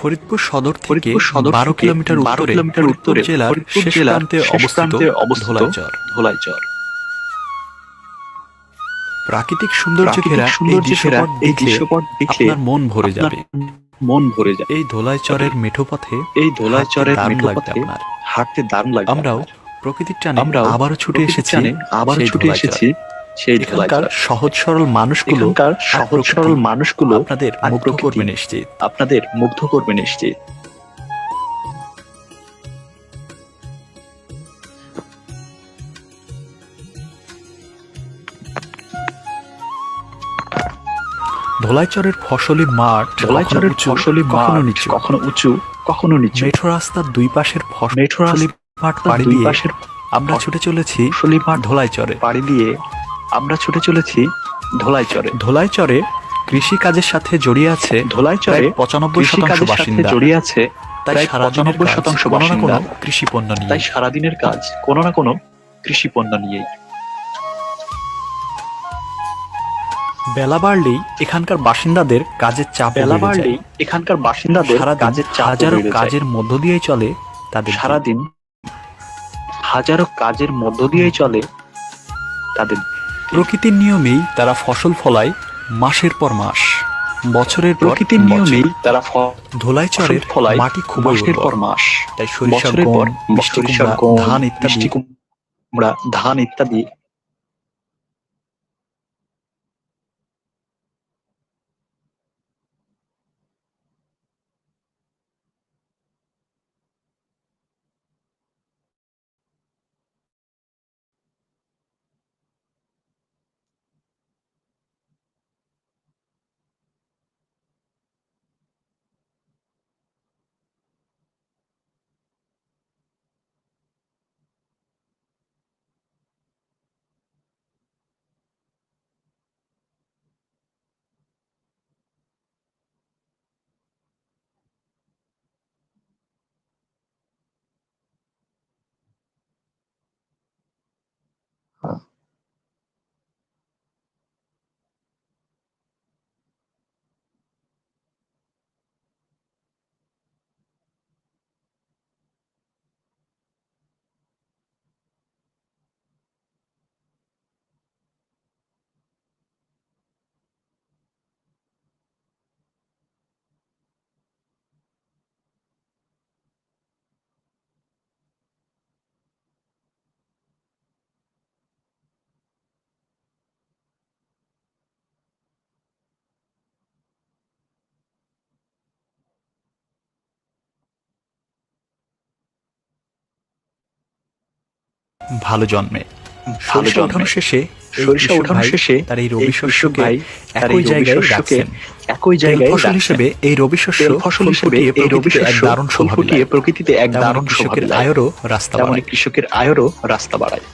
ফরিদপুর সদর থেকে বারো কিলোমিটার 12 উত্তরে কিলোমিটার উত্তরে জেলার শেষ প্রান্তে অবস্থিত ধোলাইচর। ধোলাইচর। প্রাকৃতিক সৌন্দর্য ঘেরা এই সৌন্দর্য ঘেরা দৃশ্যপট এই দেখলে দৃশ্যপট দেখলে আপনার মন ভরে যাবে। মন ভরে যায় এই ধোলাইচরের মেঠো পথে এই ধোলাইচরের মেঠো লাগবে পথে আপনার। হাঁটতে দারুণ লাগবে আমরাও। প্রকৃতির টানে আবারও ছুটে এসেছি টানে আবারও ছুটে এসেছি। সেই এখানকার সহজ সরল মানুষগুলো সহজ সরল মানুষগুলো আপনাদের মুগ্ধ করবে নিশ্চিত। আপনাদের মুগ্ধ করবে নিশ্চিত। ধোলাইচরের ফসলি মাঠ ধোলাইচরের ফসলি কখনো নিচু। কখনো উঁচু কখনো নিচু। মেঠো রাস্তার দুই পাশের ফসলি মেঠো মাঠ রাস্তার পাড়ি দিয়ে আমরা ছুটে চলেছি ফসলি মাঠ ধোলাইচরে। পাড়ি দিয়ে আমরা ছুটে চলেছি ধোলাইচরে ধোলাইচরে কৃষি কাজের সাথে জড়িয়ে আছে ধোলাইচরে পঁচানব্বই শতাংশ বাসিন্দা। জড়িয়ে আছে তাই পঁচানব্বই শতাংশ কোনো না কোনো বাসিন্দা। কৃষি পণ্য নিয়ে তাই সারাদিনের কাজ কোনো না কোনো কৃষি পণ্য নিয়েই। বেলা বাড়লেই এখানকার বাসিন্দাদের কাজের চাপ বেলা বাড়লেই এখানকার বাসিন্দাদের কাজের হাজারো কাজের মধ্য দিয়েই চলে তাদের সারাদিন হাজারো কাজের মধ্য দিয়েই চলে তাদের প্রকৃতির নিয়মেই তারা ফসল ফলায় মাসের পর মাস। বছরের প্রকৃতির নিয়মেই তারা ধোলাই চরের ফলায় মাটি খুব মাসের পর মাস। তাই সরিষা বছরের পর ধান ইত্যাদি। ধান ইত্যাদি ভালো জন্মে সরিষা। ওঠানো শেষে সরিষা ওঠানো শেষে তার এই রবি শস্যকে একই জায়গায় রাখছেন। একই জায়গায় ফসল হিসেবে এই রবি শস্য ফসল হিসেবে এই রবি শস্য দারুণ শোভা ফুটিয়ে প্রকৃতিতে এক দারুণ কৃষকের আয়রও রাস্তা বাড়ায়। কৃষকের আয়রও রাস্তা বাড়ায়।